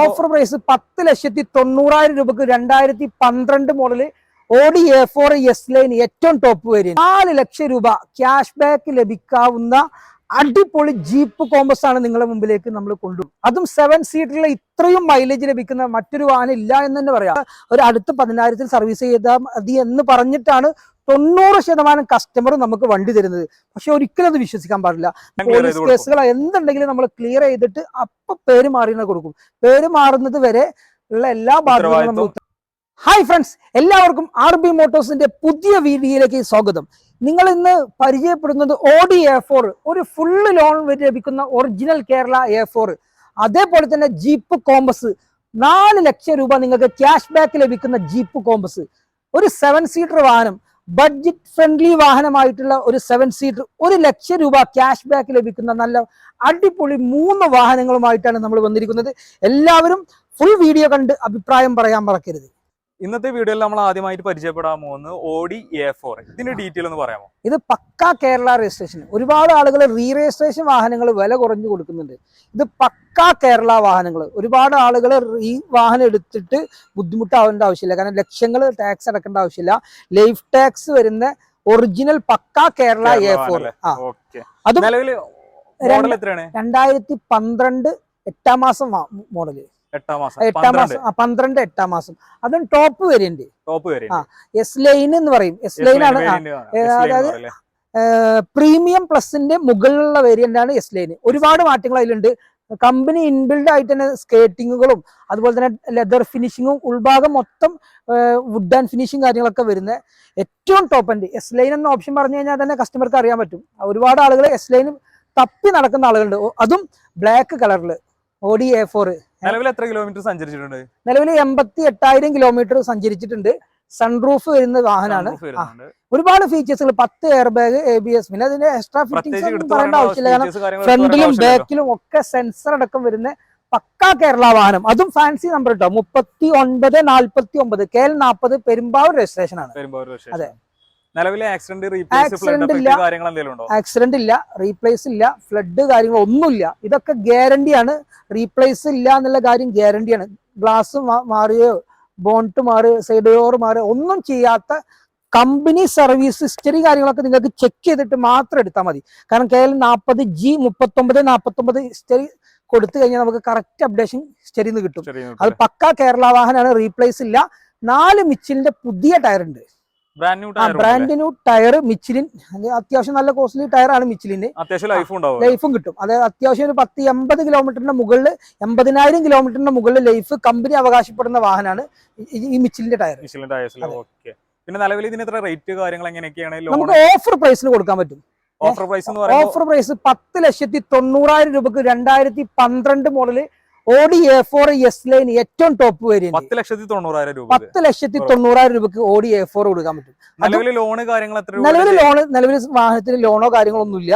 Offer price പത്ത് ലക്ഷത്തി തൊണ്ണൂറായിരം രൂപക്ക് രണ്ടായിരത്തി പന്ത്രണ്ട് model Audi A four S line ഏറ്റവും ടോപ്പ് വേരിയന്റ് നാല് ലക്ഷം രൂപ ക്യാഷ് ബാക്ക് ലഭിക്കാവുന്ന അടിപൊളി ജീപ്പ് കോമ്പസ് ആണ് നിങ്ങളുടെ മുമ്പിലേക്ക് നമ്മൾ കൊണ്ടുപോകും അതും സെവൻ സീറ്ററിലെ ഇത്രയും മൈലേജ് ലഭിക്കുന്ന മറ്റൊരു വാഹനം ഇല്ല എന്ന് തന്നെ പറയാം. ഒരു അടുത്ത പതിനായിരത്തിൽ സർവീസ് ചെയ്താൽ മതി എന്ന് പറഞ്ഞിട്ടാണ് തൊണ്ണൂറ് ശതമാനം കസ്റ്റമർ നമുക്ക് വണ്ടി തരുന്നത്. പക്ഷെ ഒരിക്കലും അത് വിശ്വസിക്കാൻ പാടില്ല. പോലീസ് കേസുകൾ എന്തുണ്ടെങ്കിലും നമ്മൾ ക്ലിയർ ചെയ്തിട്ട് അപ്പൊ പേര് മാറിയെന്ന് കൊടുക്കും. പേര് മാറുന്നത് വരെ ഉള്ള എല്ലാ ബാധ്യതകളും നമ്മൾ. ഹായ് ഫ്രണ്ട്സ് എല്ലാവർക്കും ആർ ബി മോട്ടോഴ്സിന്റെ പുതിയ വീഡിയോയിലേക്ക് സ്വാഗതം. നിങ്ങൾ ഇന്ന് പരിചയപ്പെടുന്നത് ഓഡി എ ഫോർ ഒരു ഫുള്ള് ലോൺ ലഭിക്കുന്ന ഒറിജിനൽ കേരള എ ഫോർ അതേപോലെ തന്നെ ജീപ്പ് കോമ്പസ് നാല് ലക്ഷം രൂപ നിങ്ങൾക്ക് ക്യാഷ് ബാക്ക് ലഭിക്കുന്ന ജീപ്പ് കോമ്പസ് ഒരു സെവൻ സീറ്റർ വാഹനം. ബഡ്ജറ്റ് ഫ്രണ്ട്ലി വാഹനമായിട്ടുള്ള ഒരു സെവൻ സീറ്റർ ഒരു ലക്ഷം രൂപ ക്യാഷ് ബാക്ക് ലഭിക്കുന്ന നല്ല അടിപൊളി മൂന്ന് വാഹനങ്ങളുമായിട്ടാണ് നമ്മൾ വന്നിരിക്കുന്നത്. എല്ലാവരും ഫുൾ വീഡിയോ കണ്ട് അഭിപ്രായം പറയാൻ മറക്കരുത്. ഇന്നത്തെ വീഡിയോയിൽ നമ്മൾ ആദ്യമായിട്ട് പരിചയപ്പെടാൻ പോകുന്നത് ഓഡി എ ഫോർ ഇതിന്റെ ഡീറ്റെയിൽ ഒന്ന് പറയാമോ? ഇത് പക്കാ കേരള രജിസ്ട്രേഷൻ ഒരുപാട് ആളുകൾ റീ രജിസ്ട്രേഷൻ വാഹനങ്ങൾ വില കുറഞ്ഞു കൊടുക്കുന്നുണ്ട്. ഇത് പക്കാ കേരള വാഹനങ്ങൾ. ഒരുപാട് ആളുകൾ ഈ വാഹനം എടുത്തിട്ട് ബുദ്ധിമുട്ടാവേണ്ട ആവശ്യമില്ല. കാരണം ലക്ഷങ്ങൾ ടാക്സ് അടക്കേണ്ട ആവശ്യമില്ല. ലൈഫ് ടാക്സ് വരുന്ന ഒറിജിനൽ പക്കാ കേരള എ ഫോർ? ആ. അതും രണ്ടായിരത്തി പന്ത്രണ്ട് എട്ടാം മാസം മോഡൽ എട്ടാം മാസം. എട്ടാം പന്ത്രണ്ട്. മാസം. പന്ത്രണ്ട് എട്ടാം മാസം. അതും ടോപ്പ് വേരിയന്റ് ടോപ്പ് ആ, എസ് ലൈൻ എന്ന് പറയും. എസ് ലൈൻ ആണ്. അതായത് പ്രീമിയം പ്ലസിന്റെ മുകളിലുള്ള വേരിയന്റ് ആണ് എസ് ലൈൻ ഒരുപാട് മാറ്റങ്ങൾ അതിലുണ്ട്. കമ്പനി ഇൻബിൽഡ് ആയിട്ട് തന്നെ സ്കേറ്റിങ്ങുകളും അതുപോലെ തന്നെ ലെതർ ഫിനിഷിങ്ങും ഉൾഭാഗം മൊത്തം വുഡ് ആൻഡ് ഫിനിഷിങ് കാര്യങ്ങളൊക്കെ വരുന്ന ഏറ്റവും ടോപ്പ് എൻഡ് എസ് ലൈൻ എന്ന ഓപ്ഷൻ പറഞ്ഞു കഴിഞ്ഞാൽ തന്നെ കസ്റ്റമർക്ക് അറിയാൻ പറ്റും. ഒരുപാട് ആളുകൾ എസ് ലൈൻ തപ്പി നടക്കുന്ന ആളുകളുണ്ട്. അതും ബ്ലാക്ക് കളറിൽ ഓഡി എ ഫോർ നിലവിൽ എത്ര കിലോമീറ്റർ സഞ്ചരിച്ചിട്ടുണ്ട്? നിലവിൽ എൺപത്തി എട്ടായിരം കിലോമീറ്റർ സഞ്ചരിച്ചിട്ടുണ്ട്. സൺറൂഫ് വരുന്ന വാഹനമാണ്. ഒരുപാട് ഫീച്ചേഴ്സുകൾ പത്ത് air bag A B S പിന്നെ അതിന്റെ എക്സ്ട്രാ ഫിറ്റിംഗ്സ് പറയേണ്ട ആവശ്യമില്ല. കാരണം ഫ്രണ്ടിലും ബാക്കിലും ഒക്കെ സെൻസർ അടക്കം വരുന്ന പക്കാ കേരള വാഹനം. അതും ഫാൻസി നമ്പർ കേട്ടോ മുപ്പത്തി ഒൻപത് നാൽപ്പത്തി ഒമ്പത് കെ എൽ നാൽപ്പത് പെരുമ്പാവൂർ രജിസ്ട്രേഷൻ ആണ്. അതെ. നിലവിലെ ആക്സിഡന്റ് ഇല്ല. ആക്സിഡന്റ് ഇല്ല. റീപ്ലേസ് ഇല്ല. ഫ്ലഡ് കാര്യങ്ങൾ ഒന്നുമില്ല. ഇതൊക്കെ ഗ്യാരണ്ടിയാണ് റീപ്ലേസ് ഇല്ല എന്നുള്ള കാര്യം ഗ്യാരണ്ടിയാണ് ഗ്ലാസ് മാറിയോ? ബോണ്ട് മാറി സൈഡ് ഡോർ മാറി ഒന്നും ചെയ്യാത്ത കമ്പനി സർവീസ് ഹിസ്റ്ററി കാര്യങ്ങളൊക്കെ നിങ്ങൾക്ക് ചെക്ക് ചെയ്തിട്ട് മാത്രം എടുത്താൽ മതി. കാരണം കേരളം നാൽപ്പത് ജി മുപ്പത്തൊമ്പത് നാൽപ്പത്തൊമ്പത് ഹിസ്റ്ററി കൊടുത്തു കഴിഞ്ഞാൽ നമുക്ക് കറക്റ്റ് അപ്ഡേഷൻ ഹിസ്റ്ററിയിൽ നിന്ന് കിട്ടും. അത് പക്ക കേരള വാഹനമാണ് റീപ്ലേസ് ഇല്ല. നാല് മിച്ചിലിന്റെ പുതിയ ടയർ ഉണ്ട്. ബ്രാൻഡ് ന്യൂ ടയർ മിച്ചിലിൻ അത്യാവശ്യം നല്ല കോസ്റ്റ്ലി ടയർ ആണ് മിച്ചിലിന് അത്യാവശ്യം ലൈഫ് കിട്ടും. അതായത് അത്യാവശ്യം ഒരു പത്ത് എൺപത് കിലോമീറ്ററിന്റെ മുകളിൽ എൺപതിനായിരം കിലോമീറ്ററിന്റെ മുകളിൽ ലൈഫ് കമ്പനി അവകാശപ്പെടുന്ന വാഹനമാണ് ഈ- മിച്ചിലിന്റെ ടയർ. പിന്നെ നിലവിൽ ഇതിന് എത്ര റേറ്റ് കാര്യങ്ങൾ എങ്ങനെയൊക്കെയാണ്? നമുക്ക് ഓഫർ പ്രൈസിന് കൊടുക്കാൻ പറ്റും. ഓഫർ പ്രൈസ് ഓഫർ പ്രൈസ് പത്ത് ലക്ഷത്തി തൊണ്ണൂറായിരം രൂപക്ക് രണ്ടായിരത്തി പന്ത്രണ്ട് model Audi A four S line ഏറ്റവും ടോപ്പ് വേരിയന്റ് പത്ത് ലക്ഷത്തി തൊണ്ണൂറായിരം രൂപ പത്ത് ലക്ഷത്തി തൊണ്ണൂറായിരം രൂപക്ക് ഓഡി എ ഫോർ കൊടുക്കാൻ പറ്റും. നിലവിൽ ലോണ് കാര്യങ്ങൾ നിലവിൽ ലോണ് നിലവിൽ വാഹനത്തിന് ലോണോ കാര്യങ്ങളോ ഒന്നുമില്ല.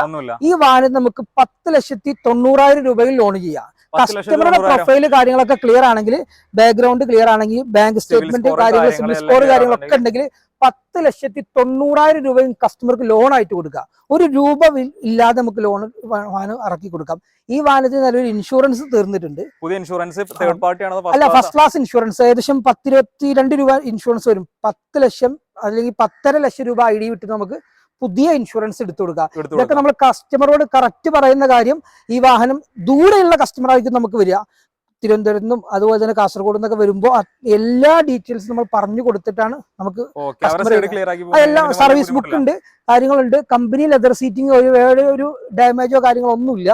ഈ വാഹനം നമുക്ക് പത്ത് ലക്ഷത്തി തൊണ്ണൂറായിരം രൂപയിൽ ലോൺ ചെയ്യാം. കസ്റ്റമറുടെ പ്രൊഫൈൽ പ്രൊഫൈൽ കാര്യങ്ങളൊക്കെ ക്ലിയർ ആണെങ്കിൽ ബാക്ക്ഗ്രൗണ്ട് ക്ലിയർ ആണെങ്കിൽ ബാങ്ക് സ്റ്റേറ്റ്മെന്റ് കാര്യങ്ങൾ സിബിൽ സ്കോർ കാര്യങ്ങളൊക്കെ ഉണ്ടെങ്കിൽ പത്ത് ലക്ഷത്തി തൊണ്ണൂറായിരം രൂപയും കസ്റ്റമർക്ക് ലോൺ ആയിട്ട് കൊടുക്കുക. ഒരു രൂപ ഇല്ലാതെ നമുക്ക് ലോൺ വാഹനം ഇറക്കി കൊടുക്കാം. ഈ വാഹനത്തിന് നല്ലൊരു ഇൻഷുറൻസ് തീർന്നിട്ടുണ്ട്. പുതിയ ഇൻഷുറൻസ് തേർഡ് പാർട്ടി ആണോ അല്ല ഫസ്റ്റ് ക്ലാസ് ഇൻഷുറൻസ് ഏകദേശം പത്തിരുപത്തി രണ്ട് രൂപ ഇൻഷുറൻസ് വരും. പത്ത് ലക്ഷം അല്ലെങ്കിൽ പത്തര ലക്ഷം രൂപ ഐ ഡി വിട്ട് നമുക്ക് പുതിയ ഇൻഷുറൻസ് എടുത്തു കൊടുക്കാം. ഇതൊക്കെ നമ്മൾ കസ്റ്റമറോട് കറക്റ്റ് പറയുന്ന കാര്യം ഈ വാഹനം ദൂരെയുള്ള കസ്റ്റമർ ആയിരിക്കും നമുക്ക് വരിക. തിരുവനന്തപുരത്ത് നിന്നും അതുപോലെ തന്നെ കാസർഗോഡ് നിന്നൊക്കെ വരുമ്പോൾ എല്ലാ ഡീറ്റെയിൽസും നമ്മൾ പറഞ്ഞു കൊടുത്തിട്ടാണ് നമുക്ക് എല്ലാം സർവീസ് ബുക്ക് ഉണ്ട് കാര്യങ്ങളുണ്ട്. കമ്പനി ലെതർ സീറ്റിംഗ് ഒരു വേറെ ഒരു ഡാമേജോ കാര്യങ്ങളോ ഒന്നുമില്ല.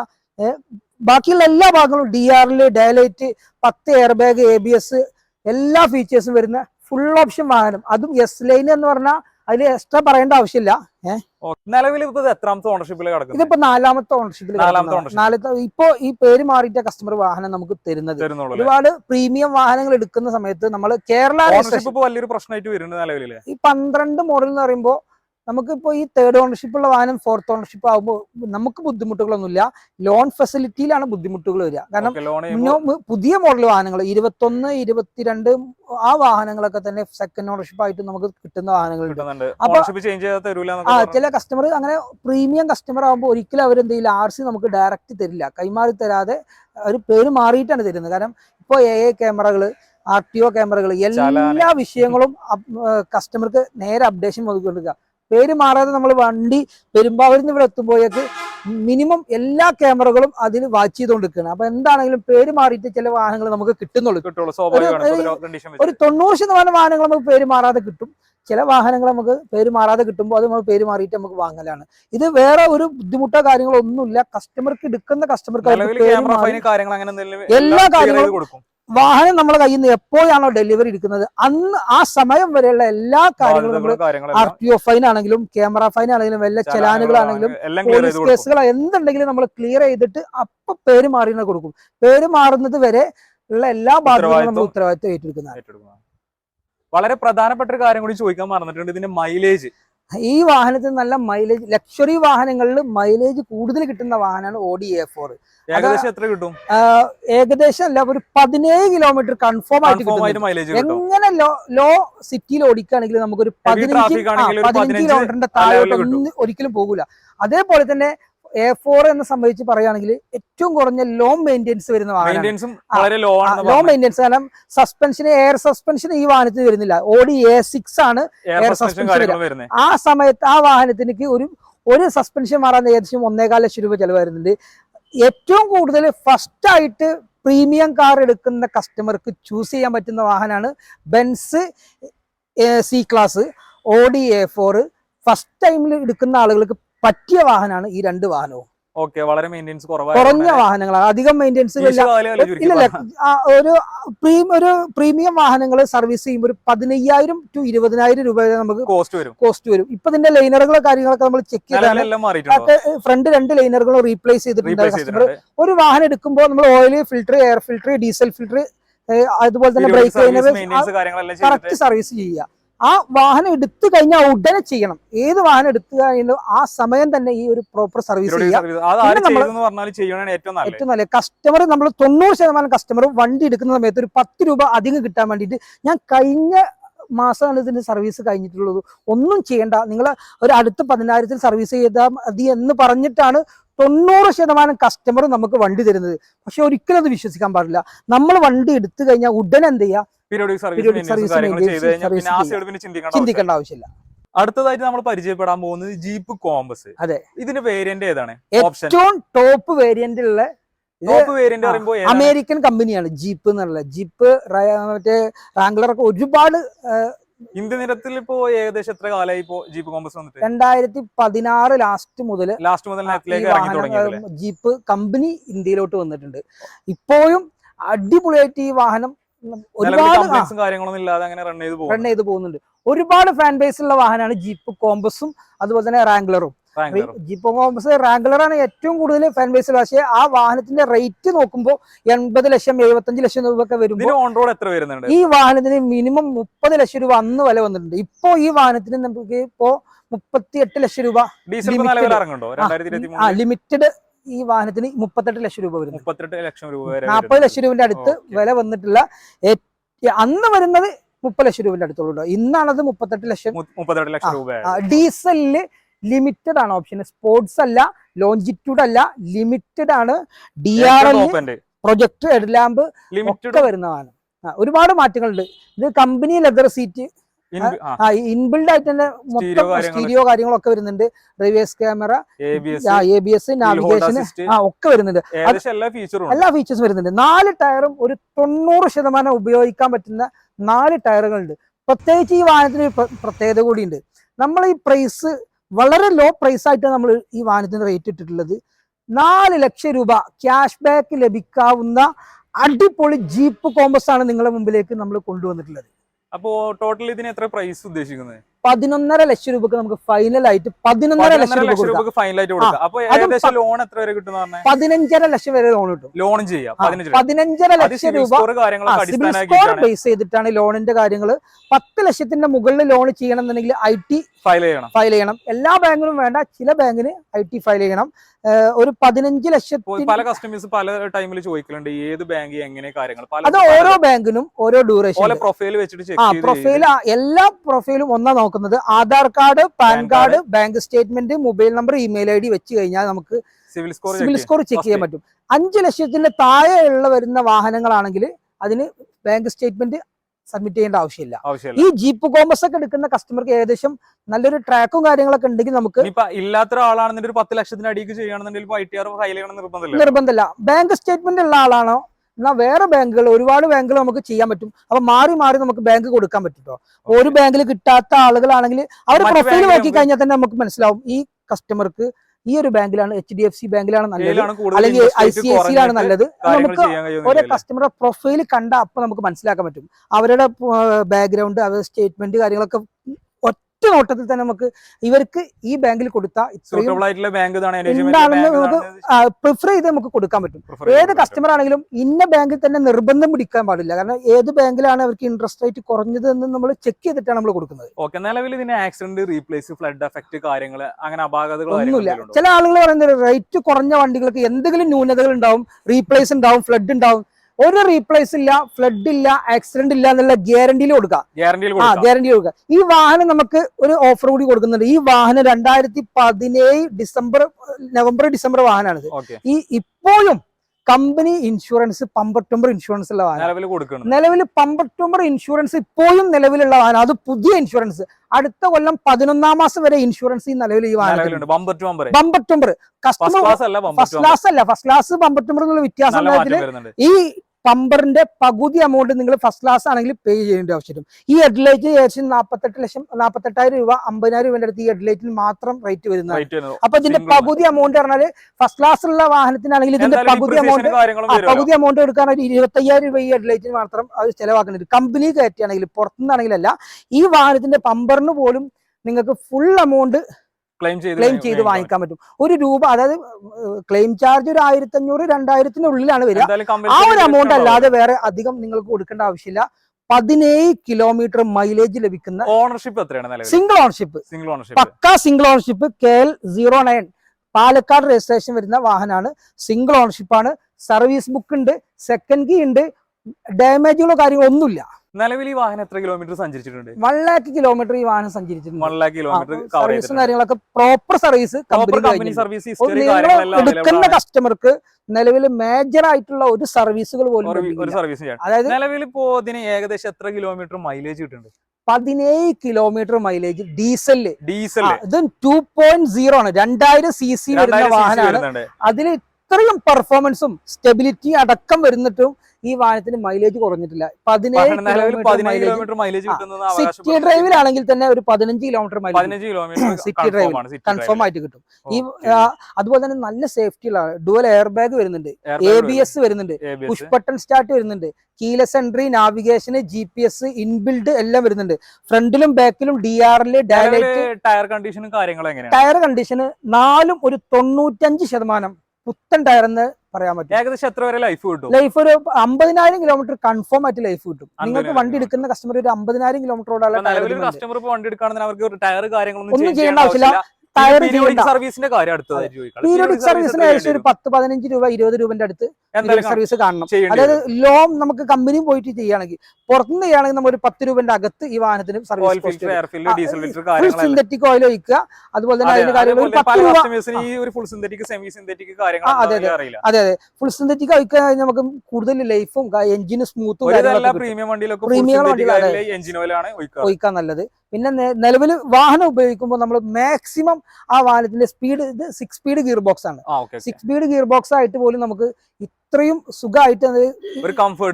ബാക്കിയുള്ള എല്ലാ ഭാഗങ്ങളും ഡി ആറിൽ ഡയലൈറ്റ് പത്ത് air bag A B S എല്ലാ ഫീച്ചേഴ്സും വരുന്ന ഫുൾ ഓപ്ഷൻ വാഹനം. അതും എസ് ലൈൻ എന്ന് പറഞ്ഞാൽ അതിൽ എക്സ്ട്രാ പറയേണ്ട ആവശ്യമില്ല. നിലവിൽ എത്രാമത്തെ ഓണർഷിപ്പിൽ കിടക്കുന്നത്? ഇതിപ്പോ നാലാമത്തെ ഓണർഷിപ്പിൽ നാലാമത്തെ. ഇപ്പോ ഈ പേര് മാറിയിട്ട കസ്റ്റമർ വാഹനം നമുക്ക് തരുന്നത്. ഒരുപാട് പ്രീമിയം വാഹനങ്ങൾ എടുക്കുന്ന സമയത്ത് നമ്മൾ കേരള വലിയൊരു പ്രശ്നമായിട്ട് വരുന്നുണ്ട് നിലവിലെ. ഈ പന്ത്രണ്ട് മോഡൽ എന്ന് പറയുമ്പോൾ നമുക്കിപ്പോൾ ഈ തേർഡ് ഓണർഷിപ്പ് ഉള്ള വാഹനം ഫോർത്ത് ഓണർഷിപ്പ് ആകുമ്പോൾ നമുക്ക് ബുദ്ധിമുട്ടുകളൊന്നുമില്ല. ലോൺ ഫെസിലിറ്റിയിലാണ് ബുദ്ധിമുട്ടുകൾ വരിക. കാരണം പുതിയ മോഡൽ വാഹനങ്ങൾ ഇരുപത്തൊന്ന് ഇരുപത്തിരണ്ട് ആ വാഹനങ്ങളൊക്കെ തന്നെ സെക്കൻഡ് ഓണർഷിപ്പ് ആയിട്ട് നമുക്ക് കിട്ടുന്ന വാഹനങ്ങൾ അപ്പൊ- ആ ചില കസ്റ്റമർ അങ്ങനെ പ്രീമിയം കസ്റ്റമർ ആകുമ്പോൾ ഒരിക്കലും ചെയ്യില്ല ആർ സി നമുക്ക് ഡയറക്റ്റ് തരില്ല. കൈമാറി തരാതെ ഒരു പേര് മാറിയിട്ടാണ് തരുന്നത്. കാരണം ഇപ്പോൾ എ എ ക്യാമറകൾ ആർ ടി ഒ ക്യാമറകൾ എല്ലാ വിഷയങ്ങളും കസ്റ്റമർക്ക് നേരെ അപ്ഡേഷൻ കൊടുക്കുക പേര് മാറാതെ നമ്മൾ വണ്ടി പെരുമ്പാവൂരിൽ നിന്ന് ഇവിടെ എത്തുമ്പോഴേക്ക് മിനിമം എല്ലാ ക്യാമറകളും അതിൽ വാച്ച് ചെയ്തുകൊണ്ടിരിക്കുകയാണ് അപ്പൊ എന്താണെങ്കിലും പേര് മാറിയിട്ട് ചില വാഹനങ്ങൾ നമുക്ക് കിട്ടുന്നുള്ളൂ. ഒരു- തൊണ്ണൂറ് ശതമാനം വാഹനങ്ങൾ നമുക്ക് പേര് മാറാതെ കിട്ടും. ചില വാഹനങ്ങൾ നമുക്ക് പേര് മാറാതെ കിട്ടുമ്പോൾ അത് നമ്മൾ പേര് മാറിയിട്ട് നമുക്ക് വാങ്ങലാണ്. ഇത് വേറെ ഒരു ബുദ്ധിമുട്ടോ കാര്യങ്ങളോ ഒന്നുമില്ല. കസ്റ്റമർക്ക് എടുക്കുന്ന കസ്റ്റമർക്ക് എല്ലാ കാര്യങ്ങളും വാഹനം നമ്മളെ കയ്യിൽ നിന്ന് എപ്പോഴാണോ ഡെലിവറി എടുക്കുന്നത് അന്ന് ആ സമയം വരെയുള്ള എല്ലാ കാര്യങ്ങളും നമ്മൾ ആർ ടി ഒ ഫൈൻ ആണെങ്കിലും ക്യാമറ ഫൈൻ ആണെങ്കിലും വല്ല ചലാനുകളാണെങ്കിലും പോലീസ് കേസുകൾ എന്തുണ്ടെങ്കിലും നമ്മൾ ക്ലിയർ ചെയ്തിട്ട് അപ്പൊ പേര് മാറിയെന്ന് കൊടുക്കും. പേര് മാറുന്നത് വരെ ഉള്ള എല്ലാ ബാധ്യതകളും നമ്മൾ ഉത്തരവാദിത്വം ഏറ്റെടുക്കുന്നതാണ്. വളരെ പ്രധാനപ്പെട്ട ഒരു കാര്യം കൂടി ചോദിക്കാൻ മറന്നിട്ടുണ്ട്. ഇതിന്റെ മൈലേജ് ഈ വാഹനത്തിന് നല്ല മൈലേജ് ലക്ഷറി വാഹനങ്ങളിൽ മൈലേജ് കൂടുതൽ കിട്ടുന്ന വാഹനമാണ് ഓഡി എ ഫോർ കിട്ടും? ഏകദേശം അല്ല ഒരു പതിനേഴ് കിലോമീറ്റർ കൺഫേം ആയിട്ട് എങ്ങനെ ലോ ലോ സിറ്റിയിൽ ഓടിക്കുകയാണെങ്കിൽ നമുക്കൊരു പതിനഞ്ച് പതിനഞ്ച് 15 കിലോമീറ്ററിന്റെ താഴോട്ട് ഒന്നും ഒരിക്കലും പോകൂല. അതേപോലെ തന്നെ എ ഫോർ എന്ന് സംബന്ധിച്ച് പറയുകയാണെങ്കിൽ ഏറ്റവും കുറഞ്ഞ ലോ മെയിന്റെനൻസ് വരുന്ന വാഹനം ലോ മെയിന്റെനൻസ് കാരണം സസ്പെൻഷൻ എയർ സസ്പെൻഷൻ ഈ വാഹനത്തിന് വരുന്നില്ല. ഓടി എ സിക്സ് ആണ് എയർ സസ്പെൻഷൻ ആ സമയത്ത് ആ വാഹനത്തിന് ഒരു ഒരു സസ്പെൻഷൻ മാറാൻ ഏകദേശം ഒന്നേകാൽ ലക്ഷം രൂപ ചെലവ് വരുന്നുണ്ട് ഏറ്റവും കൂടുതൽ ഫസ്റ്റ് ആയിട്ട് പ്രീമിയം കാർ എടുക്കുന്ന കസ്റ്റമർക്ക് ചൂസ് ചെയ്യാൻ പറ്റുന്ന വാഹനമാണ് Benz C class Audi A four first ടൈമിൽ എടുക്കുന്ന ആളുകൾക്ക് പറ്റിയ വാഹനമാണ് ഈ രണ്ട് വാഹനവും. ഓക്കെ വളരെ മെയിന്റെനൻസ് കുറഞ്ഞ വാഹനങ്ങളാണ്. അധികം മെയിന്റെനൻസ് ഇല്ലല്ല ഒരു ഒരു പ്രീമിയം വാഹനങ്ങൾ സർവീസ് ചെയ്യുമ്പോൾ ഒരു പതിനയ്യായിരം ടു ഇരുപതിനായിരം രൂപ നമുക്ക് കോസ്റ്റ് വരും. കോസ്റ്റ് വരും. ഇപ്പൊ ഇതിന്റെ ലൈനറുകളോ കാര്യങ്ങളൊക്കെ നമ്മൾ ചെക്ക് ചെയ്താണ് ഫ്രണ്ട് രണ്ട് ലൈനറുകളും റീപ്ലേസ് ചെയ്തിട്ടുണ്ട്. കസ്റ്റമർ ഒരു വാഹനം എടുക്കുമ്പോൾ നമ്മൾ oil filter air filter diesel filter അതുപോലെ തന്നെ ബ്രേക്ക് കറക്റ്റ് സർവീസ് ചെയ്യുക. ആ വാഹനം എടുത്തു കഴിഞ്ഞാൽ ഉടനെ ചെയ്യണം. ഏത് വാഹനം എടുത്തു കഴിഞ്ഞാലും ആ സമയം തന്നെ ഈ ഒരു പ്രോപ്പർ സർവീസ് ഏറ്റവും നല്ല കസ്റ്റമർ നമ്മൾ തൊണ്ണൂറ് ശതമാനം കസ്റ്റമർ വണ്ടി എടുക്കുന്ന സമയത്ത് ഒരു പത്ത് രൂപ അധികം കിട്ടാൻ വേണ്ടിയിട്ട് ഞാൻ കഴിഞ്ഞ മാസമാണ് ഇതിന്റെ സർവീസ് കഴിഞ്ഞിട്ടുള്ളത്. ഒന്നും ചെയ്യണ്ട. നിങ്ങൾ ഒരു അടുത്ത പതിനായിരത്തിൽ സർവീസ് ചെയ്താൽ മതി എന്ന് പറഞ്ഞിട്ടാണ് തൊണ്ണൂറ് ശതമാനം കസ്റ്റമർ നമുക്ക് വണ്ടി തരുന്നത്. പക്ഷെ ഒരിക്കലും അത് വിശ്വസിക്കാൻ പാടില്ല. നമ്മൾ വണ്ടി എടുത്തു കഴിഞ്ഞാൽ ഉടനെ എന്ത് ചെയ്യുക പീരിയോഡിക് സർവീസ് ചിന്തിക്കേണ്ട ആവശ്യമില്ല. അടുത്തതായിട്ട് നമ്മൾ പരിചയപ്പെടാൻ പോകുന്നത് ജീപ്പ് കോമ്പസ് അതെ. ഇതിന്റെ വേരിയന്റ് ഏതാണ്? ഓപ്ഷൻ ഏറ്റവും ടോപ്പ് വേരിയന്റ് ഉള്ള ടോപ്പ് വേരിയന്റ് പറയുമ്പോൾ അമേരിക്കൻ കമ്പനിയാണ് ജീപ്പ് എന്നുള്ള ജീപ്പ് മറ്റേ റാംഗ്ലർ ഒക്കെ ഒരുപാട് ഇന്ത്യ നിരത്തിൽ ഇപ്പോ ഏകദേശം എത്ര കാലമായി ഇപ്പോ ജീപ്പ് കോമ്പസ് വന്നിട്ട്? രണ്ടായിരത്തി പതിനാറ് ലാസ്റ്റ് മുതൽ ലാസ്റ്റ് മുതൽ ജീപ്പ് കമ്പനി ഇന്ത്യയിലോട്ട് വന്നിട്ടുണ്ട്. ഇപ്പോഴും അടിപൊളിയായിട്ട് ഈ വാഹനം ഒരുപാട് കംപ്ലൈൻസും കാര്യങ്ങളൊന്നും ഇല്ലാതെ അങ്ങനെ റൺ ചെയ്ത് റൺ ചെയ്ത് പോകുന്നുണ്ട്. ഒരുപാട് ഫാൻ ബേസ് ഉള്ള വാഹനമാണ് ജീപ്പ് കോമ്പസും അതുപോലെ തന്നെ റാംഗ്ലറും ജീപ്പ് കോമ്പസ് റാംഗ്ലർ ആണ് ഏറ്റവും കൂടുതൽ ഫാൻ ബേസ് ഉള്ള. പക്ഷേ ആ വാഹനത്തിന്റെ റേറ്റ് നോക്കുമ്പോൾ എൺപത് ലക്ഷം എഴുപത്തഞ്ച് ലക്ഷം രൂപ ഒക്കെ വരുമ്പോൾ ഓൺ റോഡ് എത്ര വരുന്നുണ്ട്? ഈ വാഹനത്തിന് മിനിമം മുപ്പത് ലക്ഷം രൂപ അന്ന് വില വന്നിട്ടുണ്ട്. ഇപ്പോ ഈ വാഹനത്തിന് നമുക്ക് ഇപ്പോ മുപ്പത്തി എട്ട് ലക്ഷം രൂപ ലിമിറ്റഡ് ഈ വാഹനത്തിന് മുപ്പത്തെട്ട് ലക്ഷം രൂപ വരും മുപ്പത്തെട്ട് ലക്ഷം രൂപ വരെ നാൽപ്പത് ലക്ഷം രൂപന്റെ അടുത്ത് വില വന്നിട്ടുള്ള അന്ന് വരുന്നത് മുപ്പത് ലക്ഷം രൂപന്റെ അടുത്തുള്ളൂ ഇന്നാണത് മുപ്പത്തെട്ട് ലക്ഷം. മുപ്പത്തെട്ട് ലക്ഷം രൂപ ഡീസലിൽ ലിമിറ്റഡ് ആണ് ഓപ്ഷൻ. സ്പോർട്സ് അല്ല ലോഞ്ചിറ്റ്യൂഡ് അല്ല ലിമിറ്റഡ് ആണ്. D R L project head lamp limited ഒക്കെ വരുന്നതാണ് ഒരുപാട് മാറ്റങ്ങളുണ്ട്. ഇത് കമ്പനി ലെതർ സീറ്റ് ആ ഇൻബിൽഡ് ആയിട്ട് തന്നെ മൊത്തം. സ്റ്റീരിയോ കാര്യങ്ങളൊക്കെ വരുന്നുണ്ട്. Reverse camera A B S navigation ആ ഒക്കെ വരുന്നുണ്ട്. എല്ലാ ഫീച്ചേഴ്സും വരുന്നുണ്ട്. നാല് ടയറും ഒരു തൊണ്ണൂറ് ശതമാനം ഉപയോഗിക്കാൻ പറ്റുന്ന നാല് ടയറുകളുണ്ട് പ്രത്യേകിച്ച് ഈ വാഹനത്തിന് പ്രത്യേകത കൂടി പ്രത്യേകത കൂടിയുണ്ട്. നമ്മൾ ഈ പ്രൈസ് വളരെ ലോ പ്രൈസ് ആയിട്ട് നമ്മൾ ഈ വാഹനത്തിന് റേറ്റ് ഇട്ടിട്ടുള്ളത് നാല് ലക്ഷം രൂപ ക്യാഷ് ബാക്ക് ലഭിക്കാവുന്ന അടിപൊളി ജീപ്പ് കോമ്പസ് ആണ് നിങ്ങളുടെ മുമ്പിലേക്ക് നമ്മൾ കൊണ്ടുവന്നിട്ടുള്ളത്. അപ്പോ ടോട്ടൽ ഇതിന് എത്ര പ്രൈസ് ഉദ്ദേശിക്കുന്നത്? പതിനൊന്നര ലക്ഷം രൂപക്ക് നമുക്ക് ഫൈനൽ ആയിട്ട് പതിനൊന്നര ലക്ഷം രൂപ കൊടുക്കാം. ഫൈനലായിട്ട് അപ്പൊ ഏകദേശം ലോൺ എത്ര വരെ പതിനഞ്ചര ലക്ഷം വരെ ലോൺ കിട്ടും. ലോൺ ചെയ്യാം. പതിനഞ്ചര ലക്ഷം. രൂപ സിബിൽ സ്കോർ ബേസ് ചെയ്തിട്ടാണ് ലോണിന്റെ കാര്യങ്ങൾ പത്ത് ലക്ഷത്തിന്റെ മുകളിൽ ലോൺ ചെയ്യണം എന്നുണ്ടെങ്കിൽ ഐ ടി ഫയൽ ചെയ്യണം. ഫയൽ ചെയ്യണം. എല്ലാ ബാങ്കിലും വേണ്ട. ചില ബാങ്കിന് ഐ ടി ഫയൽ ചെയ്യണം. ഒരു പതിനഞ്ച് ലക്ഷത്തി പല കസ്റ്റമേഴ്സ് പല ടൈമിൽ ചോദിക്കലുണ്ട്. ഏത് ബാങ്ക് എങ്ങനെ കാര്യങ്ങൾ? അത് ഓരോ ബാങ്കിനും ഓരോ ഡ്യൂറേഷൻ പ്രൊഫൈൽ വെച്ചിട്ട് പ്രൊഫൈൽ എല്ലാ പ്രൊഫൈലും ഒന്നാ നോക്കുന്നത് Aadhaar card PAN card bank statement mobile number email I D വെച്ച് കഴിഞ്ഞാൽ നമുക്ക് CIBIL score CIBIL score check ചെയ്യാൻ പറ്റും. അഞ്ച് ലക്ഷത്തിന്റെ താഴെയുള്ള വരുന്ന വാഹനങ്ങളാണെങ്കിൽ അതിന് ബാങ്ക് സ്റ്റേറ്റ്മെന്റ് സബ്മിറ്റ് ചെയ്യേണ്ട ആവശ്യമില്ല. ഈ ജീപ്പ് കോമേഴ്സ് ഒക്കെ എടുക്കുന്ന കസ്റ്റമർക്ക് ഏകദേശം നല്ലൊരു ട്രാക്കും കാര്യങ്ങളൊക്കെ ഉണ്ടെങ്കിൽ നമുക്ക് ഇല്ലാത്ത ഒരാളാണെന്നുണ്ടെങ്കിൽ പത്ത് ലക്ഷത്തിന് അടിക്ക് ചെയ്യുകയാണെന്നുണ്ടെങ്കിൽ ഐ ടി ആർ ഫയൽ ചെയ്യണം എന്ന് നിർബന്ധമില്ല. നിർബന്ധമില്ല. ബാങ്ക് സ്റ്റേറ്റ്മെന്റ് ഉള്ള ആളാണോ? എന്നാൽ വേറെ ബാങ്കുകൾ ഒരുപാട് ബാങ്കുകൾ നമുക്ക് ചെയ്യാൻ പറ്റും. അപ്പൊ മാറി മാറി നമുക്ക് ബാങ്ക് കൊടുക്കാൻ പറ്റും ട്ടോ. ഒരു ബാങ്കിൽ കിട്ടാത്ത ആളുകളാണെങ്കിൽ അവർ പ്രൊഫൈൽ നോക്കി കഴിഞ്ഞാൽ തന്നെ നമുക്ക് മനസ്സിലാവും. ഈ കസ്റ്റമർക്ക് ഈ ഒരു ബാങ്കിലാണ് എച്ച് ഡി എഫ് സി ബാങ്കിലാണ് നല്ലത്. അല്ലെങ്കിൽ ഐ സി ഐ സിയിലാണ് നല്ലത്. നമുക്ക് ഓരോ കസ്റ്റമറുടെ പ്രൊഫൈൽ കണ്ട അപ്പൊ നമുക്ക് മനസ്സിലാക്കാൻ പറ്റും. അവരുടെ ബാക്ക്ഗ്രൗണ്ട് അവരുടെ സ്റ്റേറ്റ്മെന്റ് കാര്യങ്ങളൊക്കെ ഒറ്റ നോട്ടത്തിൽ തന്നെ നമുക്ക് ഇവർക്ക് ഈ ബാങ്കിൽ കൊടുത്ത ഇത്രയും നമുക്ക് പ്രിഫർ ചെയ്ത് നമുക്ക് കൊടുക്കാൻ പറ്റും. ഏത് കസ്റ്റമർ ആണെങ്കിലും ഇന്ന ബാങ്കിൽ തന്നെ നിർബന്ധം പിടിക്കാൻ പാടില്ല. കാരണം ഏത് ബാങ്കിലാണ് അവർക്ക് ഇൻട്രസ്റ്റ് റേറ്റ് കുറഞ്ഞത് എന്ന് നമ്മൾ ചെക്ക് ചെയ്തിട്ടാണ് നമ്മൾ കൊടുക്കുന്നത്. ഓക്കെ നിലവിൽ ഇതിന് ആക്സിഡന്റ് റീപ്ലേസ് ഫ്ലഡ് എഫക്ട് കാര്യങ്ങൾ അങ്ങനെ അപാകതകൾ ഒന്നുമില്ല. ചില ആളുകൾ പറയുന്നത് റേറ്റ് കുറഞ്ഞ വണ്ടികൾക്ക് എന്തെങ്കിലും ന്യൂനതകൾ ഉണ്ടാവും റീപ്ലേസ് ഉണ്ടാവും ഫ്ലഡ് ഉണ്ടാവും. ഒരു റീപ്ലേസ് ഇല്ല ഫ്ലഡ് ഇല്ല ആക്സിഡന്റ് ഇല്ല എന്നുള്ള ഗ്യാരണ്ടിയിൽ കൊടുക്കാം. ഗ്യാരണ്ടിയിൽ ആ കൊടുക്കാം. ഗ്യാരണ്ടി കൊടുക്കുക ഈ വാഹനം നമുക്ക് ഒരു ഓഫർ കൂടി കൊടുക്കുന്നുണ്ട്. ഈ വാഹനം രണ്ടായിരത്തി പതിനേഴ് ഡിസംബർ നവംബർ ഡിസംബർ വാഹനമാണിത് ഈ ഇപ്പോഴും കമ്പനി ഇൻഷുറൻസ് പമ്പർട്ടുമ്പർ ഇൻഷുറൻസ് ഉള്ള വാഹനം. നിലവിൽ പമ്പർട്ടുമ്പർ ഇൻഷുറൻസ് ഇപ്പോഴും നിലവിലുള്ള വാഹനം. അത് പുതിയ ഇൻഷുറൻസ് അടുത്ത കൊല്ലം പതിനൊന്നാം മാസം വരെ ഇൻഷുറൻസ് ഈ നിലവിൽ ഈ വാഹനം നിലവിലുണ്ട്. Bumper to bumper bumper to bumper first customer class അല്ല ബമ്പർ ഫസ്റ്റ് ക്ലാസ് അല്ല. First class bumper to bumper എന്നുള്ള വ്യത്യാസം ഈ പമ്പറിന്റെ പകുതി എമൗണ്ട് നിങ്ങൾ ഫസ്റ്റ് ക്ലാസ് ആണെങ്കിൽ പേ ചെയ്യേണ്ട ആവശ്യം ഈ ഹെഡ്ലൈറ്റ് ഏകദേശം നാൽപ്പത്തെട്ട് ലക്ഷം നാൽപ്പത്തെട്ടായിരം രൂപ അമ്പതിനായിരം രൂപ അടുത്ത് ഈ ഹെഡ്ലൈറ്റിന് മാത്രം റേറ്റ് വരുന്ന വരുന്നത്. അപ്പൊ ഇതിന്റെ പകുതി എമൗണ്ട് പറഞ്ഞാൽ ഫസ്റ്റ് ക്ലാസ് ഉള്ള വാഹനത്തിനാണെങ്കിൽ ഇതിന്റെ പകുതി എമൗണ്ട്. പകുതി എമൗണ്ട് എടുക്കാനായിട്ട് ഇരുപത്തയ്യായിരം രൂപ ഈ ഹെഡ്ലൈറ്റിന് മാത്രം അത് ചെലവാക്കുന്നുണ്ട്. കമ്പനി കയറ്റിയാണെങ്കിൽ പുറത്തുനിന്നാണെങ്കിലല്ല ഈ വാഹനത്തിന്റെ പമ്പറിന് പോലും നിങ്ങൾക്ക് ഫുൾ എമൗണ്ട് ക്ലെയിം ചെയ്ത് വാങ്ങിക്കാൻ പറ്റും. ഒരു രൂപ അതായത് ക്ലെയിം ചാർജ് ഒരു ആയിരത്തി അഞ്ഞൂറ് രണ്ടായിരത്തിനുള്ളിലാണ് വരിക. ആ ഒരു എമൗണ്ട് അല്ലാതെ വേറെ അധികം നിങ്ങൾക്ക് കൊടുക്കേണ്ട ആവശ്യമില്ല. പതിനേഴ് കിലോമീറ്റർ മൈലേജ് ലഭിക്കുന്ന ഓണർഷിപ്പ് എത്രയാണ് single ownership single ownership pakka single ownership K L zero nine Palakkad registration വരുന്ന വാഹനമാണ് സിംഗിൾ ഓണർഷിപ്പാണ് ആണ്. സർവീസ് ബുക്ക് ഉണ്ട് സെക്കൻഡ് കീ ഉണ്ട്. ഡാമേജുകളോ കാര്യങ്ങളോ ഒന്നുമില്ല. നിലവിൽ ഈ വാഹനം എത്ര കിലോമീറ്റർ സഞ്ചരിച്ചിട്ടുണ്ട്? വൺ ലാക്ക് കിലോമീറ്റർ ഈ വാഹനം സഞ്ചരിച്ചിട്ടുണ്ട്. വൺ ലാക്ക് കിലോമീറ്റർ സർവീസും കാര്യങ്ങളൊക്കെ പ്രോപ്പർ സർവീസ് കമ്പനി സർവീസ് എടുക്കുന്ന കസ്റ്റമർക്ക് നിലവിൽ മേജർ ആയിട്ടുള്ള ഒരു സർവീസുകൾ പോലും ഒരു- സർവീസ് അതായത് നിലവിൽ ഇപ്പോ ഇതിന് ഏകദേശം എത്ര കിലോമീറ്റർ മൈലേജ് കിട്ടുന്നുണ്ട്? പതിനേഴ് കിലോമീറ്റർ മൈലേജ് ഡീസലിൽ ഡീസൽ ഇതും ടു പോയിന്റ് സീറോ ആണ്. രണ്ടായിരം സി സി വരുന്ന വാഹനമാണ് അതിൽ ഇത്രയും പെർഫോമൻസും സ്റ്റെബിലിറ്റി അടക്കം വരുന്നിട്ടും ഈ വാഹനത്തിന് മൈലേജ് കുറഞ്ഞിട്ടില്ല. പതിനേഴ് സിറ്റി ഡ്രൈവിൽ ഡ്രൈവിലാണെങ്കിൽ തന്നെ ഒരു പതിനഞ്ച് kilometre mileage city drive confirm ആയിട്ട് കിട്ടും. ഈ അതുപോലെ തന്നെ നല്ല സേഫ്റ്റി ഉള്ള ഡുവൽ എയർ ബാഗ് വരുന്നുണ്ട്. എ ബി എസ് വരുന്നുണ്ട് പുഷ് ബട്ടൺ സ്റ്റാർട്ട് വരുന്നുണ്ട്. കീലസ് എൻട്രി നാവിഗേഷന് ജി പി എസ് ഇൻബിൽഡ് എല്ലാം വരുന്നുണ്ട്. ഫ്രണ്ടിലും ബാക്കിലും ഡി എൽ ഡയലൈറ്റ് ടയർ കണ്ടീഷനും കാര്യങ്ങളും ടയർ കണ്ടീഷന് നാലും ഒരു തൊണ്ണൂറ്റഞ്ച് ശതമാനം പുത്തൻ ടയർ എന്ന് പറയാൻ പറ്റും. ഏകദേശം എത്ര വരെ ലൈഫ് കിട്ടും? ലൈഫ് ഒരു അമ്പതിനായിരം കിലോമീറ്റർ കൺഫേം ആയിട്ട് ലൈഫ് കിട്ടും. നിങ്ങൾക്ക് വണ്ടി എടുക്കുന്ന കസ്റ്റമർ ഒരു അമ്പതിനായിരം കിലോമീറ്റർ കസ്റ്റമർ വണ്ടി എടുക്കുകയാണെങ്കിൽ അവർക്ക് ടയർ കാര്യങ്ങളൊന്നും ഒന്നും ചെയ്യേണ്ട ആവശ്യമില്ല. ടയർ സർവീസിന്റെ കാര്യം പീരിയോഡിക് സർവീസിന് ഏകദേശം ഒരു പത്ത് പതിനഞ്ച് രൂപ ഇരുപത് രൂപന്റെ അടുത്ത് സർവീസ് കാണണം. അതായത്. ലോൺ നമുക്ക് കമ്പനി പോയിട്ട് ചെയ്യുകയാണെങ്കിൽ പുറത്തുനിന്ന് ചെയ്യുകയാണെങ്കിൽ നമ്മൾ ഒരു പത്ത് രൂപന്റെ അകത്ത് ഈ വാഹനത്തിന് സർവീസ് സിന്തറ്റിക് ഓയിൽ ഒഴിക്കുക. അതുപോലെ തന്നെ അതെ, അതിന്റെ കാര്യങ്ങൾ പത്ത് രൂപ അതെ, അതെ. അതെ അതെ. ഫുൾ സിന്തറ്റിക് ഒഴിക്കാൻ കഴിഞ്ഞാൽ നമുക്ക് കൂടുതൽ ലൈഫും എഞ്ചിന് സ്മൂത്തും. പ്രീമിയം വണ്ടിയിലൊക്കെ ഒഴിക്കാൻ നല്ലത്. പിന്നെ നിലവിൽ വാഹനം ഉപയോഗിക്കുമ്പോൾ നമ്മൾ മാക്സിമം ആ വാഹനത്തിന്റെ സ്പീഡ് ഇത് സിക്സ് സ്പീഡ് ഗിയർ ബോക്സ് ആണ് സിക്സ് സ്പീഡ് ഗിയർ ബോക്സ് ആയിട്ട് പോലും നമുക്ക് ഇത്രയും സുഖമായിട്ട്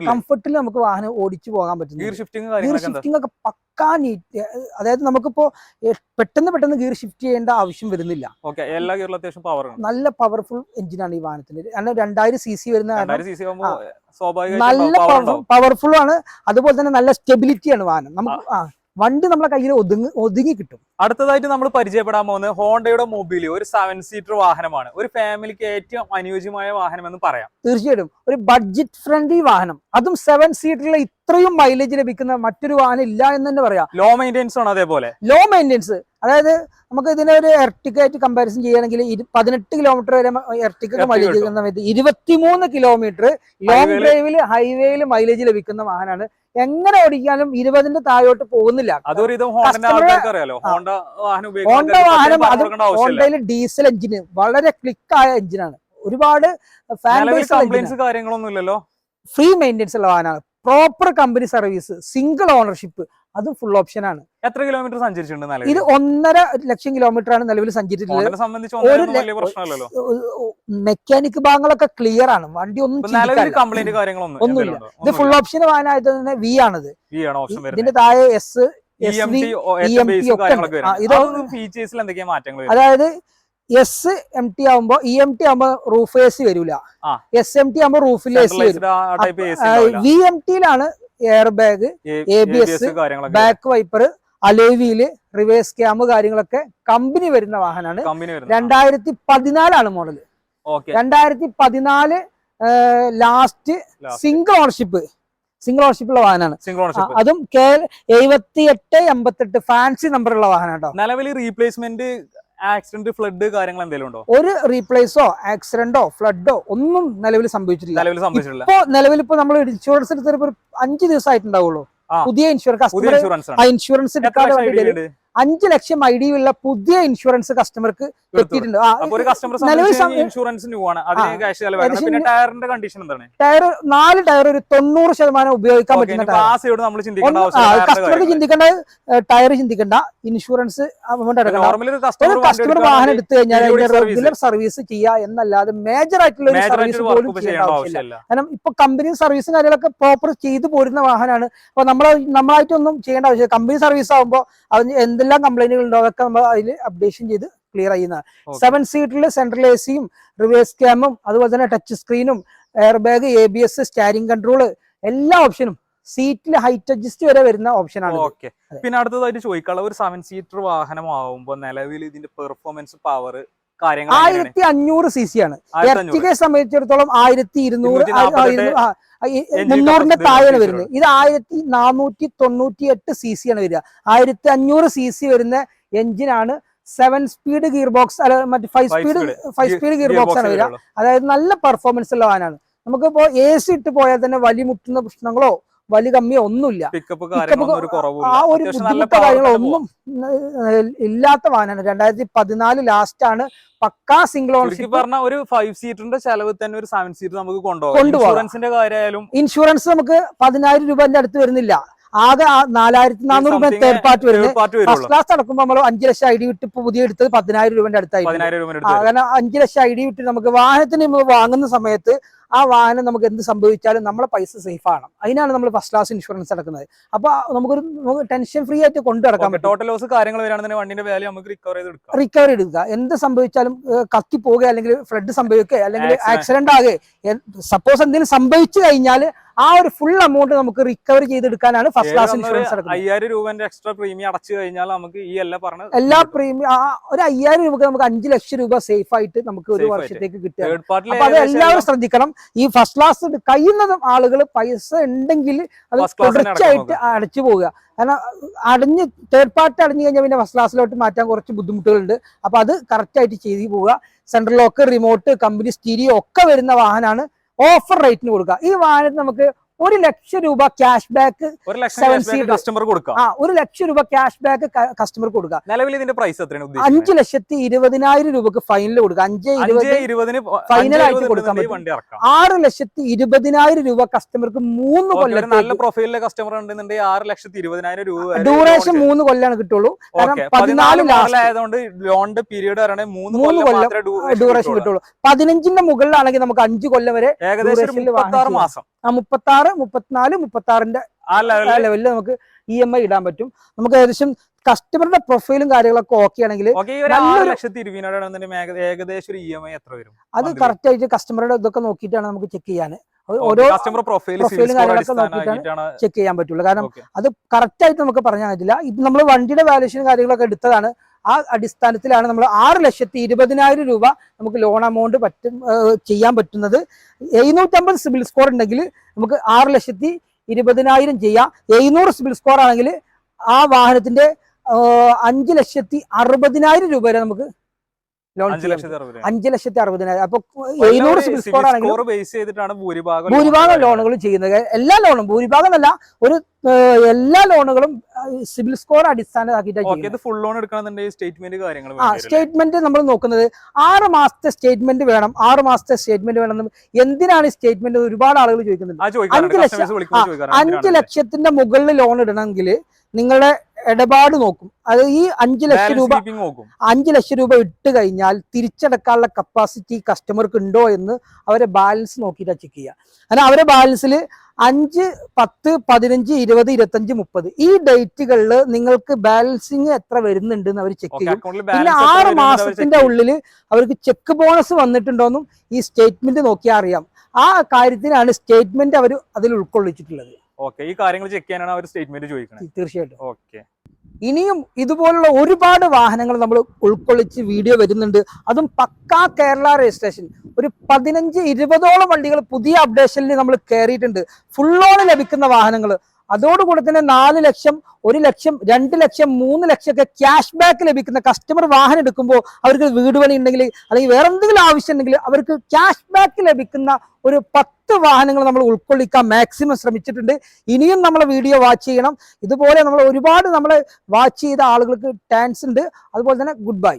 കംഫർട്ടിൽ നമുക്ക് വാഹനം ഓടിച്ചു പോകാൻ പറ്റും ഗിയർ ഷിഫ്റ്റിംഗ് ഗിയർ ഷിഫ്റ്റിംഗ് ഒക്കെ പക്കാ നീറ്റ് അതായത് നമുക്കിപ്പോ പെട്ടെന്ന് പെട്ടെന്ന് ഗിയർ ഷിഫ്റ്റ് ചെയ്യേണ്ട ആവശ്യം വരുന്നില്ല. എല്ലാ ഗിയറിലും അത്യാവശ്യം പവർ നല്ല പവർഫുൾ എഞ്ചിനാണ് ഈ വാഹനത്തിന് കാരണം രണ്ടായിരം സി സി വരുന്ന നല്ല പവർഫുൾ ആണ്. അതുപോലെ തന്നെ നല്ല സ്റ്റെബിലിറ്റി ആണ് വാഹനം. നമുക്ക് ആ വണ്ടി നമ്മളെ കയ്യിൽ ഒതുങ്ങി ഒതുങ്ങി കിട്ടും. അടുത്തതായിട്ട് നമ്മൾ പരിചയപ്പെടാൻ പോകുന്നത് ഹോണ്ടയുടെ മൊബൈൽ ഒരു സെവൻ സീറ്റർ വാഹനമാണ്. ഒരു ഫാമിലിക്ക് ഏറ്റവും അനുയോജ്യമായ വാഹനം എന്ന് പറയാം. തീർച്ചയായിട്ടും. ഒരു ബഡ്ജറ്റ് ഫ്രണ്ട്ലി വാഹനം. അതും സെവൻ സീറ്ററിൽ ഇത്രയും മൈലേജ് ലഭിക്കുന്ന മറ്റൊരു വാഹനം ഇല്ല എന്ന് തന്നെ പറയാം. ലോ മെയിന്റെനൻസ് ആണ് അതേപോലെ. ലോ മെയിന്റെനൻസ് അതായത് നമുക്ക് ഇതിനെ ഒരു എർട്ടിക്കായിട്ട് കമ്പാരിസൺ ചെയ്യുകയാണെങ്കിൽ പതിനെട്ട് കിലോമീറ്റർ വരെ എർട്ടിക്ക Ertiga മൈലേജ്. ലഭിക്കുന്ന സമയത്ത് ഇരുപത്തിമൂന്ന് കിലോമീറ്റർ ലോങ് ഡ്രൈവിൽ ഹൈവേയിൽ മൈലേജ് ലഭിക്കുന്ന വാഹനമാണ്. എങ്ങനെ ഓടിക്കാനും ഇരുപതിന്റെ താഴോട്ട് പോകുന്നില്ല. ഹോണ്ട വാഹനം അത് ഹോണ്ടയിൽ ഡീസൽ എഞ്ചിന് വളരെ ക്ലിക്ക് ആയ എഞ്ചിനാണ് ഒരുപാട് ഫാൻ കാര്യങ്ങളൊന്നും ഇല്ലല്ലോ? ഫ്രീ മെയിന്റെനൻസ് ഉള്ള വാഹനമാണ്. Proper company service single ownership അത് ഫുൾ ഓപ്ഷൻ ആണ്. എത്ര കിലോമീറ്റർ സഞ്ചരിച്ചിട്ടുണ്ട് ഇത് ഒന്നര ലക്ഷം കിലോമീറ്റർ ആണ് നിലവിൽ സഞ്ചരിച്ചിട്ടുള്ളത്. ഒരു മെക്കാനിക് ഭാഗങ്ങളൊക്കെ ക്ലിയർ ആണ്. വണ്ടി ഒന്നും ഒന്നുമില്ല. ഇത് ഫുൾ ഓപ്ഷൻ വാഹനമായത് തന്നെ വി ആണത്. ഇതിന്റെ താഴെ എസ് ഇതൊക്കെ S V T EMT base ഒക്കെ അതായത് എസ് എം ടി ആവുമ്പോ ഇ എം ടി ആവുമ്പോ റൂഫ് എ സി വരില്ല എസ് എം ടി ആവുമ്പോ റൂഫിൽ എ സി വരും. V M ടിയിലാണ് air bag A B S back wiper അലേവിയിൽ reverse cam കാര്യങ്ങളൊക്കെ കമ്പനി വരുന്ന വാഹനമാണ് രണ്ടായിരത്തി പതിനാലാണ് മോഡൽ രണ്ടായിരത്തി പതിനാല് last single ownership single ownership ഉള്ള വാഹനമാണ് അതും കെ എഴുപത്തി എട്ട് എൺപത്തെട്ട് ഫാൻസി നമ്പർ ഉള്ള വാഹനം കേട്ടോ നിലവിൽ റീപ്ലേസ്മെന്റ് ആക്സിഡന്റ് ഫ്ലഡ് കാര്യങ്ങൾ എന്തെങ്കിലും ഉണ്ടോ? ഒരു റീപ്ലേസോ ആക്സിഡന്റോ ഫ്ലഡോ ഒന്നും നിലവിൽ സംഭവിച്ചിട്ടില്ല. നിലവിൽ സംഭവിച്ചിട്ടില്ല. ഇപ്പോ നിലവിൽ ഇപ്പൊ നമ്മൾ ഇൻഷുറൻസ് എടുത്തിട്ട് ഒരു അഞ്ച് ദിവസമായിട്ടുണ്ടാവുള്ളൂ. ആ. പുതിയ ഇൻഷുറൻസ് ഇൻഷുറൻസ് എടുക്കാൻ ഇൻഷുറൻസ് അഞ്ച് ലക്ഷം ഐ ഡി ഉള്ള പുതിയ ഇൻഷുറൻസ് കസ്റ്റമർക്ക് എത്തിയിട്ടുണ്ട്. ടയർ നാല് ടയർ ഒരു തൊണ്ണൂറ് ശതമാനം ഉപയോഗിക്കാൻ പറ്റുന്ന ടയർ. കസ്റ്റമർക്ക് ചിന്തിക്കേണ്ട ടയർ ചിന്തിക്കേണ്ട ഇൻഷുറൻസ് ഒരു കസ്റ്റമർ വാഹനം എടുത്തു കഴിഞ്ഞാൽ റെഗുലർ സർവീസ് ചെയ്യുക എന്നല്ലാതെ മേജർ ആയിട്ടുള്ള ഒരു സർവീസ് പോലും ചെയ്യേണ്ട ആവശ്യമില്ല. കാരണം ഇപ്പൊ കമ്പനി സർവീസും കാര്യങ്ങളൊക്കെ പ്രോപ്പർ ചെയ്തു പോരുന്ന വാഹനമാണ്. അപ്പൊ നമ്മൾ നമ്മളായിട്ടൊന്നും ചെയ്യേണ്ട ആവശ്യമില്ല. കമ്പനി സർവീസ് ആകുമ്പോൾ അതിന് എന്തെല്ലാം കംപ്ലൈന്റുകൾ ഉണ്ടോ അതൊക്കെ നമ്മൾ അതിൽ അപ്ഡേഷൻ ചെയ്ത് ക്ലിയർ ചെയ്യുന്ന. സെവൻ സീറ്റിൽ സെൻട്രൽ എ സിയും റിവേഴ്സ് ക്യാമും അതുപോലെ തന്നെ touch സ്ക്രീനും air bag A B S steering control എല്ലാ ഓപ്ഷനും സീറ്റിൽ ഹൈറ്റ് അഡ്ജസ്റ്റ് വരെ വരുന്ന ഓപ്ഷനാണ് ഓക്കെ പിന്നെ അടുത്തതായിട്ട് ചോദിക്കാനുള്ള ഒരു സെവൻ സീറ്റർ വാഹനം ആവുമ്പോൾ നിലവിൽ ഇതിന്റെ പെർഫോമൻസ് പവർ കാര്യങ്ങൾ? ആയിരത്തി അഞ്ഞൂറ് സി സി ആണ്. എർട്ടിഗയെ സംബന്ധിച്ചിടത്തോളം ആയിരത്തി ഇരുന്നൂറ് മുന്നൂറിന്റെ താഴെയാണ് വരുന്നത്. ഇത് ആയിരത്തി നാനൂറ്റി തൊണ്ണൂറ്റി എട്ട് സി സി ആണ് വരിക. ആയിരത്തി അഞ്ഞൂറ് സി സി വരുന്ന എഞ്ചിനാണ് സെവൻ സ്പീഡ് ഗിയർ ബോക്സ് അല്ല മറ്റേ five speed. Five speed gear box ആണ് വരിക. അതായത് നല്ല പെർഫോമൻസ് ഉള്ള വാഹനമാണ് നമുക്കിപ്പോ എ സി ഇട്ട് പോയാൽ തന്നെ വലിയ മുട്ടുന്ന പ്രശ്നങ്ങളോ വലി കമ്മിയോ ഒന്നുമില്ല. കാര്യങ്ങളൊന്നും ആ ഒരു ബുദ്ധിമുട്ടോ കാര്യങ്ങളോ ഒന്നും ഇല്ലാത്ത വാഹനമാണ്. രണ്ടായിരത്തി പതിനാല് ലാസ്റ്റ് ആണ്. പക്കാ സിംഗിൾ ഓണർഷിപ്പ് പറഞ്ഞ ഒരു ഫൈവ് സീറ്ററിന്റെ ചെലവ് തന്നെ ഒരു സെവൻ സീറ്റ് നമുക്ക് കൊണ്ടുപോകാം. ഇൻഷുറൻസിന്റെ കാര്യമായാലും ഇൻഷുറൻസ് നമുക്ക് പതിനായിരം രൂപന്റെ അടുത്ത് വരുന്നില്ല. ആകെ നാലായിരത്തി നാനൂറ് രൂപ തേർഡ് പാർട്ടി വരുന്നത്. ഫസ്റ്റ് ക്ലാസ് നടക്കുമ്പോൾ നമ്മൾ അഞ്ച് ലക്ഷം ഐ ഡി വിട്ട് ഇപ്പൊ പുതിയ എടുത്തത് പതിനായിരം രൂപന്റെ അടുത്തായി അങ്ങനെ അഞ്ച് ലക്ഷം ഐ ഡി വിട്ട് നമുക്ക് വാഹനത്തിന് വാങ്ങുന്ന സമയത്ത് ആ വാഹനം നമുക്ക് എന്ത് സംഭവിച്ചാലും നമ്മളെ പൈസ സേഫ് ആണ്. അതിനാണ് നമ്മൾ ഫസ്റ്റ് ക്ലാസ് ഇൻഷുറൻസ് അടക്കുന്നത് അപ്പൊ നമുക്കൊരു നമുക്ക് ടെൻഷൻ ഫ്രീ ആയിട്ട് കൊണ്ടു നടക്കാം ടോട്ടൽ ലോസ് കാര്യങ്ങൾ വരികയാണെന്നുണ്ടെങ്കിൽ വണ്ടിന്റെ വാല്യൂ നമുക്ക് റിക്കവർ ചെയ്ത് റിക്കവറി എടുക്കുക. എന്ത് സംഭവിച്ചാലും കത്തി പോവുക അല്ലെങ്കിൽ ഫ്ലഡ് സംഭവിക്കുക അല്ലെങ്കിൽ ആക്സിഡന്റ് ആകെ സപ്പോസ് എന്തെങ്കിലും സംഭവിച്ചു കഴിഞ്ഞാൽ ആ ഒരു ഫുൾ എമൗണ്ട് നമുക്ക് റിക്കവർ ചെയ്തെടുക്കാനാണ് ഫസ്റ്റ് ക്ലാസ് ഇൻഷുറൻസ് അയ്യായിരം രൂപന്റെ എക്സ്ട്രാ പ്രീമിയം അടച്ചു കഴിഞ്ഞാൽ നമുക്ക് ഈ എല്ലാ പറഞ്ഞ എല്ലാ പ്രീമിയം ഒരു അയ്യായിരം രൂപ നമുക്ക് അഞ്ച് ലക്ഷം രൂപ സേഫ് ആയിട്ട് നമുക്ക് ഒരു. വർഷത്തേക്ക് കിട്ടുക. അപ്പൊ അത് എല്ലാവരും ശ്രദ്ധിക്കണം. ഈ ഫസ്റ്റ് ക്ലാസ് കഴിയുന്നതും ആളുകൾ പൈസ ഉണ്ടെങ്കിൽ അത് തുടർച്ചയായിട്ട് അടച്ചു പോവുക. കാരണം അടഞ്ഞ് തേർഡ് പാർട്ടി അടഞ്ഞു കഴിഞ്ഞാൽ പിന്നെ ഫസ്റ്റ് ക്ലാസ്സിലോട്ട് മാറ്റാൻ കുറച്ച് ബുദ്ധിമുട്ടുകളുണ്ട്. അപ്പൊ അത് കറക്റ്റ് ആയിട്ട് ചെയ്തു പോവുക. Central lock remote company stereo ഒക്കെ വരുന്ന വാഹനമാണ് ഓഫർ റേറ്റിന് കൊടുക്കുക. ഈ വാഹനത്തിന് നമുക്ക് ഒരു ലക്ഷം രൂപ ക്യാഷ് ബാക്ക് ഒരു ലക്ഷം കസ്റ്റമർ കൊടുക്കാം? ആ ഒരു ലക്ഷം രൂപ ക്യാഷ് ബാക്ക് കസ്റ്റമർക്ക് കൊടുക്കുക നിലവിൽ ഇതിന്റെ പ്രൈസ് എത്രയാണ് അഞ്ച് ലക്ഷത്തി ഇരുപതിനായിരം രൂപക്ക് ഫൈനൽ കൊടുക്കുക അഞ്ച് ഫൈനൽ ഇരുപതിന് Final ആയിട്ട് കൊടുക്കാൻ പറ്റും. ആറ് ലക്ഷത്തി ഇരുപതിനായിരം രൂപ കസ്റ്റമർക്ക് മൂന്ന് കൊല്ലം നല്ല പ്രൊഫൈലിലെ കസ്റ്റമർ ഉണ്ടെന്നുണ്ടെങ്കിൽ ആറ് ലക്ഷത്തി ഇരുപതിനായിരം രൂപ ഡ്യൂറേഷൻ മൂന്ന് കൊല്ലാണ് കിട്ടുള്ളൂ. കാരണം പതിനാല് ആയതുകൊണ്ട് ലോണിന്റെ പീരീഡ് പറയണേ മൂന്ന് മൂന്ന് കൊല്ലം ഡ്യൂറേഷൻ കിട്ടുള്ളൂ. പതിനഞ്ചിന്റെ മുകളിലാണെങ്കിൽ നമുക്ക് അഞ്ച് കൊല്ലം വരെ ഏകദേശം മാസം. ആ മുപ്പത്തി ആറ് മുപ്പത്തിനാല് മുപ്പത്തി ആറിന്റെ ആ ലെവലിൽ നമുക്ക് ഇ എം ഐ ഇടാൻ പറ്റും. നമുക്ക് ഏകദേശം കസ്റ്റമറുടെ പ്രൊഫൈലും കാര്യങ്ങളൊക്കെ ഓക്കെ ആണെങ്കിൽ ഒരു ആറ് നല്ലൊരു- ലക്ഷത്തി ഏകദേശം ഒരു ഇ എം ഐ എത്ര വരും? അത്. കറക്റ്റ് ആയിട്ട് കസ്റ്റമറുടെ ഇതൊക്കെ നോക്കിയിട്ടാണ് നമുക്ക് ചെക്ക് ചെയ്യാൻ. ഓരോ കസ്റ്റമർ profile കാര്യങ്ങളൊക്കെ നോക്കിയിട്ടാണ് ചെക്ക് ചെയ്യാൻ പറ്റുള്ളൂ. കാരണം അത് കറക്റ്റ് ആയിട്ട് നമുക്ക് പറയാൻ പറ്റില്ല ഇത് നമ്മൾ വണ്ടിയുടെ വാല്യൂഷൻ കാര്യങ്ങളൊക്കെ എടുത്തതാണ്. ആ അടിസ്ഥാനത്തിലാണ് നമ്മൾ ആറ് ലക്ഷത്തി ഇരുപതിനായിരം രൂപ നമുക്ക് ലോൺ എമൗണ്ട് പറ്റും ചെയ്യാൻ പറ്റുന്നത്. എഴുന്നൂറ്റമ്പത് സിബിൽ സ്കോർ ഉണ്ടെങ്കിൽ നമുക്ക് ആറ് ലക്ഷത്തി ഇരുപതിനായിരം ചെയ്യാം. എഴുന്നൂറ് സിബിൽ സ്കോർ ആണെങ്കിൽ ആ വാഹനത്തിന്റെ അഞ്ച് ലക്ഷത്തി അറുപതിനായിരം രൂപ വരെ നമുക്ക് അഞ്ച് ലക്ഷത്തി അറുപതിനായിരം. അപ്പൊ എഴുന്നൂറ് സിബിൽ സ്കോർ ആണെങ്കിൽ ഭൂരിഭാഗം ലോണുകളും ചെയ്യുന്നത്. എല്ലാ ലോണും ഭൂരിഭാഗം അല്ല ഒരു എല്ലാ ലോണുകളും സിബിൽ സ്കോർ അടിസ്ഥാനമാക്കിയിട്ടാണ് സ്റ്റേറ്റ്മെന്റ് കാര്യങ്ങൾ ആ സ്റ്റേറ്റ്മെന്റ് നമ്മൾ നോക്കുന്നത് ആറ് മാസത്തെ സ്റ്റേറ്റ്മെന്റ് വേണം. ആറ് മാസത്തെ സ്റ്റേറ്റ്മെന്റ് വേണം എന്തിനാണ് ഈ സ്റ്റേറ്റ്മെന്റ് ഒരുപാട് ആളുകൾ ചോദിക്കുന്നത്? അഞ്ചു ലക്ഷം- അഞ്ച് ലക്ഷത്തിന്റെ മുകളിൽ ലോൺ ഇടണമെങ്കിൽ നിങ്ങളുടെ ഇടപാട് നോക്കും. അത് ഈ അഞ്ച് ലക്ഷം രൂപ അഞ്ചു ലക്ഷം രൂപ ഇട്ട് കഴിഞ്ഞാൽ തിരിച്ചടക്കാനുള്ള കപ്പാസിറ്റി കസ്റ്റമർക്ക് ഉണ്ടോ എന്ന് അവരെ ബാലൻസ് നോക്കിയിട്ട് ചെക്ക് ചെയ്യുക. അങ്ങനെ അവരെ ബാലൻസിൽ അഞ്ച് പത്ത് പതിനഞ്ച് ഇരുപത് ഇരുപത്തഞ്ച് മുപ്പത് ഈ ഡേറ്റുകളിൽ നിങ്ങൾക്ക് ബാലൻസിങ് എത്ര വരുന്നുണ്ട് എന്ന് അവർ ചെക്ക് ചെയ്യും. പിന്നെ ആറ് മാസത്തിന്റെ ഉള്ളിൽ അവർക്ക് ചെക്ക് ബോണസ് വന്നിട്ടുണ്ടോന്നും ഈ സ്റ്റേറ്റ്മെന്റ് നോക്കിയാൽ അറിയാം. ആ കാര്യത്തിനാണ് സ്റ്റേറ്റ്മെന്റ് അവർ അതിൽ ഉൾക്കൊള്ളിച്ചിട്ടുള്ളത്. ഓക്കെ ഈ കാര്യങ്ങൾ ചെക്ക് ചെയ്യാനാണ് അവർ സ്റ്റേറ്റ്മെന്റ് ചോദിക്കുന്നത് തീർച്ചയായിട്ടും. ഓക്കെ ഇനിയും ഇതുപോലുള്ള ഒരുപാട് വാഹനങ്ങൾ നമ്മൾ ഉൾക്കൊള്ളിച്ച് വീഡിയോ വരുന്നുണ്ട്. അതും പക്കാ കേരള രജിസ്ട്രേഷൻ. ഒരു പതിനഞ്ച് ഇരുപതോളം വണ്ടികൾ പുതിയ അപ്ഡേഷനിൽ നമ്മൾ കയറിയിട്ടുണ്ട് ഓൺ ലഭിക്കുന്ന വാഹനങ്ങൾ. അതോടുകൂടി തന്നെ നാല് ലക്ഷം ഒരു ലക്ഷം രണ്ട് ലക്ഷം മൂന്ന് ലക്ഷം ഒക്കെ ക്യാഷ് ബാക്ക് ലഭിക്കുന്ന കസ്റ്റമർ വാഹനം എടുക്കുമ്പോൾ അവർക്ക് വീട് പണി ഉണ്ടെങ്കിൽ അല്ലെങ്കിൽ വേറെ എന്തെങ്കിലും ആവശ്യം ഉണ്ടെങ്കിൽ അവർക്ക് ക്യാഷ് ബാക്ക് ലഭിക്കുന്ന ഒരു പത്ത് വാഹനങ്ങൾ നമ്മൾ ഉൾക്കൊള്ളിക്കാൻ മാക്സിമം ശ്രമിച്ചിട്ടുണ്ട്. ഇനിയും നമ്മൾ വീഡിയോ വാച്ച് ചെയ്യണം. ഇതുപോലെ നമ്മൾ ഒരുപാട് നമ്മൾ വാച്ച് ചെയ്ത ആളുകൾക്ക് ടാൻസ് ഉണ്ട്. അതുപോലെ തന്നെ ഗുഡ് ബൈ